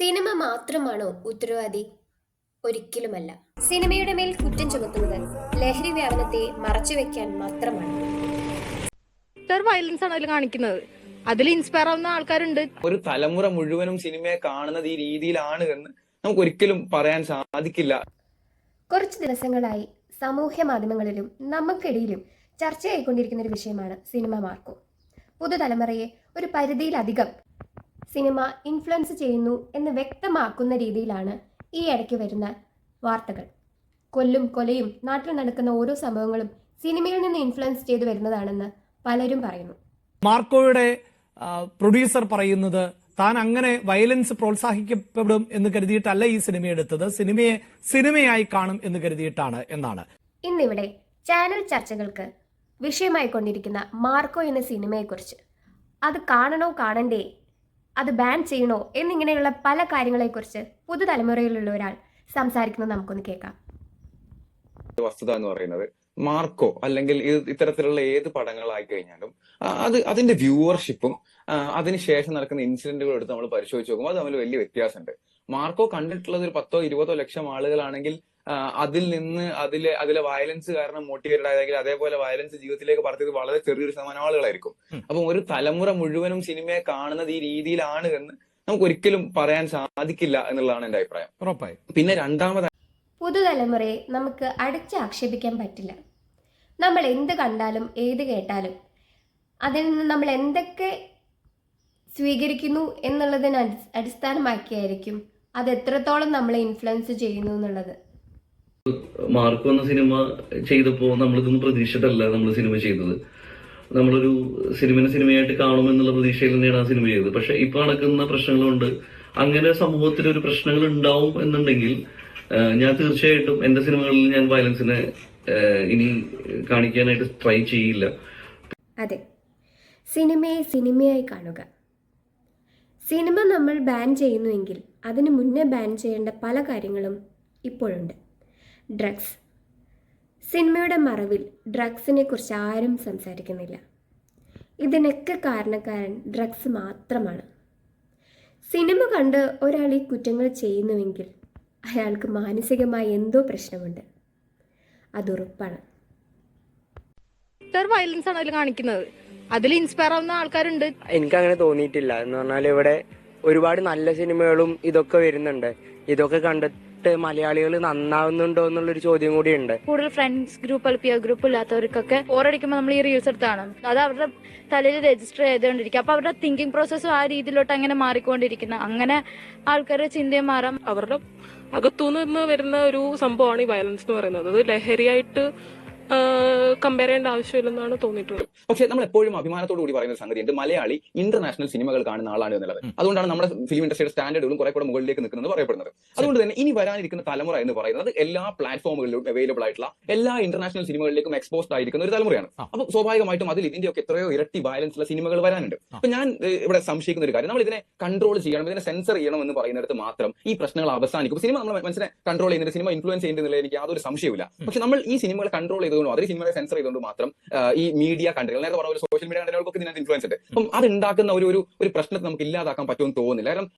Cinema മാത്രമാണോ ഉത്തരവാദി? ഒരിക്കലുമല്ല. സിനിമയുടെ മേൽ കുറ്റം ചുമത്തുന്നത് ലഹരി വ്യാപനത്തെ മറച്ചുവെക്കാൻ മാത്രമാണ്. വയലൻസ് ആണ് അതിൽ കാണിക്കുന്നത്? അതിൽ ഇൻസ്പയർ ആവുന്ന ആൾക്കാരുണ്ട്. ഒരു തലമുറ മുഴുവനും സിനിമയെ കാണുന്നത് ഈ രീതിയിലാണ് എന്ന് നമുക്ക് ഒരിക്കലും പറയാൻ സാധിക്കില്ല. കുറച്ച് ദിവസങ്ങളായി സാമൂഹ്യ മാധ്യമങ്ങളിലും നമുക്കിടയിലും ചർച്ചയായിക്കൊണ്ടിരിക്കുന്ന ഒരു വിഷയമാണ് സിനിമ മാർക്കോ. പുതുതലമുറയെ ഒരു പരിധിയിലധികം സിനിമ ഇൻഫ്ലുവൻസ് ചെയ്യുന്നു എന്ന് വ്യക്തമാക്കുന്ന രീതിയിലാണ് ഈ ഇടയ്ക്ക് വരുന്ന വാർത്തകൾ. കൊല്ലും കൊലയും നാട്ടിൽ നടക്കുന്ന ഓരോ സംഭവങ്ങളും സിനിമയിൽ നിന്ന് ഇൻഫ്ലുവൻസ് ചെയ്തു വരുന്നതാണെന്ന് പലരും പറയുന്നു. മാർക്കോയുടെ പ്രൊഡ്യൂസർ പറയുന്നത് താൻ അങ്ങനെ വയലൻസ് പ്രോത്സാഹിക്കപ്പെടും എന്ന് കരുതിയിട്ടല്ല ഈ സിനിമ എടുത്തത്. സിനിമയെ സിനിമയായി കാണും എന്ന് കരുതിയിട്ടാണ് എന്നാണ്. ഇന്നിവിടെ ചാനൽ ചർച്ചകൾക്ക് വിഷയമായി കൊണ്ടിരിക്കുന്ന മാർക്കോ എന്ന സിനിമയെക്കുറിച്ച്. അത് കാണണോ കാണണ്ടേ അത് ബാൻ ചെയ്യണോ എന്നിങ്ങനെയുള്ള പല കാര്യങ്ങളെക്കുറിച്ച് പുതുതലമുറയിലുള്ള ഒരാൾ സംസാരിക്കുന്നത് നമുക്കൊന്ന് കേൾക്കാം. വസ്തുത എന്ന് പറയുന്നത് മാർക്കോ അല്ലെങ്കിൽ ഇത് ഇത്തരത്തിലുള്ള ഏത് പടങ്ങളായി കഴിഞ്ഞാലും അത് അതിന്റെ വ്യൂവർഷിപ്പും അതിനുശേഷം നടക്കുന്ന ഇൻസിഡന്റുകൾ എടുത്ത് നമ്മൾ പരിശോധിച്ച് നോക്കുമ്പോൾ അത് തമ്മിൽ വലിയ വ്യത്യാസമുണ്ട്. മാർക്കോ കണ്ടിട്ടുള്ളത് ഒരു പത്തോ ഇരുപതോ ലക്ഷം ആളുകളാണെങ്കിൽ അതിൽ നിന്ന് അതിലെ അതിലെ വയലൻസ് കാരണം മോട്ടിവേറ്റഡ് ആയതെങ്കിൽ അതേപോലെ വയലൻസ് ജീവിതത്തിലേക്ക് പറഞ്ഞത് വളരെ ചെറിയൊരു ശതമാനം ആളുകളായിരിക്കും. അപ്പം ഒരു തലമുറ മുഴുവനും സിനിമയെ കാണുന്നത് ഈ രീതിയിലാണ് എന്ന് നമുക്ക് ഒരിക്കലും പറയാൻ സാധിക്കില്ല എന്നുള്ളതാണ് എന്റെ അഭിപ്രായം. ഉറപ്പായി. പിന്നെ രണ്ടാമത് പുതുതലമുറയെ നമുക്ക് അടിച്ചാക്ഷേപിക്കാൻ പറ്റില്ല. നമ്മൾ എന്ത് കണ്ടാലും ഏത് കേട്ടാലും അതിൽ നിന്ന് നമ്മൾ എന്തൊക്കെ സ്വീകരിക്കുന്നു എന്നുള്ളതിന് അടി- അടിസ്ഥാനമാക്കിയായിരിക്കും അത് എത്രത്തോളം നമ്മളെ ഇൻഫ്ലുവൻസ് ചെയ്യുന്നു എന്നുള്ളത്. മാർക്ക് വന്ന സിനിമ ചെയ്തപ്പോ നമ്മളിതൊന്നും പ്രതീക്ഷിച്ചിട്ടല്ല നമ്മൾ സിനിമ ചെയ്തത്. നമ്മളൊരു സിനിമനെ സിനിമയായിട്ട് കാണുമെന്നുള്ള പ്രതീക്ഷയിൽ തന്നെയാണ് ആ സിനിമ ചെയ്തത്. പക്ഷെ ഇപ്പൊ നടക്കുന്ന പ്രശ്നങ്ങളുണ്ട്. അങ്ങനെ സമൂഹത്തിൽ ഒരു പ്രശ്നങ്ങൾ ഉണ്ടാവും എന്നുണ്ടെങ്കിൽ ഞാൻ തീർച്ചയായിട്ടും എന്റെ സിനിമകളിൽ ഞാൻ വയലൻസിനെ ഇനി കാണിക്കാനായിട്ട് ട്രൈ ചെയ്യില്ല. അതെ. സിനിമയെ സിനിമയായി കാണുക. സിനിമ നമ്മൾ ബാൻ ചെയ്യുന്നുവെങ്കിൽ അതിനു മുന്നേ ബാൻ ചെയ്യേണ്ട പല കാര്യങ്ങളും ഇപ്പോഴുണ്ട്. ഡ്രഗ്സ് സിനിമയുടെ മറവിൽ ഡ്രഗ്സിനെ കുറിച്ച് ആരും സംസാരിക്കുന്നില്ല. ഇതിനൊക്കെ കാരണക്കാരൻ ഡ്രഗ്സ് മാത്രമാണ്. സിനിമ കണ്ട് ഒരാൾ ഈ കുറ്റങ്ങൾ ചെയ്യുന്നുവെങ്കിൽ അയാൾക്ക് മാനസികമായി എന്തോ പ്രശ്നമുണ്ട്. അതുറപ്പാണ് വയലൻസ് ആണ് അതിൽ കാണിക്കുന്നത്. അതിൽ ഇൻസ്പയർ ആവുന്ന ആൾക്കാരുണ്ട്. എനിക്ക് അങ്ങനെ തോന്നിയിട്ടില്ല. എന്ന് പറഞ്ഞാൽ ഇവിടെ ഒരുപാട് നല്ല സിനിമകളും ഇതൊക്കെ വരുന്നുണ്ട്. ഇതൊക്കെ കണ്ടിട്ട് മലയാളികൾ നന്നാവുന്നുണ്ടോ എന്നുള്ളൊരു ചോദ്യം കൂടി ഉണ്ട് കൂടുതൽ ഫ്രണ്ട്സ് ഗ്രൂപ്പ് പിയർ ഗ്രൂപ്പ് ഇല്ലാത്തവർക്കൊക്കെ ഓരടിക്കുമ്പോൾ നമ്മൾ ഈ റീൽസ് എടുത്ത് കാണും അത് അവരുടെ തലയിൽ രജിസ്റ്റർ ചെയ്തുകൊണ്ടിരിക്കും. അപ്പൊ അവരുടെ തിങ്കിങ് പ്രോസസ്സും ആ രീതിയിലോട്ട് അങ്ങനെ മാറിക്കൊണ്ടിരിക്കുന്ന. അങ്ങനെ ആൾക്കാരുടെ ചിന്തയും മാറാം. അവരുടെ അകത്തുനിന്ന് വരുന്ന ഒരു സംഭവമാണ് ഈ വയലൻസ് എന്ന് പറയുന്നത്. അത് ലഹരിയായിട്ട് കമ്പയർ ചെയ്യേണ്ട ആവശ്യമില്ലെന്നാണ് തോന്നിയിട്ടുള്ളത്. പക്ഷേ നമ്മൾ എപ്പോഴും അഭിമാനത്തോടു കൂടി പറയുന്ന സംഗതി ഉണ്ട് മലയാളി ഇന്റർനാഷണൽ സിനിമകൾ കാണുന്ന ആളാണ് എന്നുള്ളത്. അതുകൊണ്ടാണ് നമ്മുടെ ഫിലിം ഇൻഡസ്ട്രിയുടെ സ്റ്റാൻഡേർഡുകളും കുറെ കൂടെ മുകളിലേക്ക് നിൽക്കുന്നത് പറയപ്പെടുന്നത്. അതുകൊണ്ട് തന്നെ ഇനി വരാനിരിക്കുന്ന തലമുറ എന്ന് പറയുന്നത് എല്ലാ പ്ലാറ്റ്ഫോമുകളിലും അവൈലബിൾ ആയിട്ടുള്ള എല്ലാ ഇന്റർനാഷണൽ സിനിമകളിലേക്കും എക്സ്പോസ്ഡ് ആയിരിക്കുന്ന ഒരു തലമുറയാണ്. അപ്പോൾ അപ്പൊ സ്വാഭാവികമായിട്ടും അതിൽ ഇതിന്റെയൊക്കെ എത്രയോ ഇരട്ടി വയലൻസ് ഉള്ള സിനിമകൾ വരാനുണ്ട്. അപ്പൊ ഞാൻ ഇവിടെ സംശയിക്കുന്ന ഒരു കാര്യം. നമ്മൾ ഇതിനെ കൺട്രോൾ ചെയ്യണം ഇതിനെ സെൻസർ ചെയ്യണം എന്ന് പറയുന്നിടത്ത് മാത്രം ഈ പ്രശ്നങ്ങൾ അവസാനിക്കും. സിനിമ നമ്മൾ മനസ്സിനെ കൺട്രോൾ ചെയ്യുന്നുണ്ട് സിനിമ ഇൻഫ്ലുവൻസ് ചെയ്യുന്നില്ല എനിക്ക് യാതൊരു സംശയമില്ല പക്ഷെ നമ്മൾ ഈ സിനിമകൾ കൺട്രോൾ ചെയ്തുകൊണ്ടോ അതിൽ സിനിമയെ സെൻസർ ചെയ്തുകൊണ്ട് മാത്രം ഈ മീഡിയ കണ്ടുകൾ നേരത്തെ പറഞ്ഞ പോലെ സോഷ്യൽ മീഡിയ കണ്ടുകൾക്കൊക്കെ ഇതിനകത്ത് ഇൻഫ്ലുവൻസ് ഉണ്ട്. അപ്പം അത് ഉണ്ടാക്കുന്ന ഒരു ഒരു പ്രശ്നത്തെ നമുക്ക് ഇല്ലാതാക്കാൻ പറ്റുമെന്ന് തോന്നുന്നില്ല. കാരണം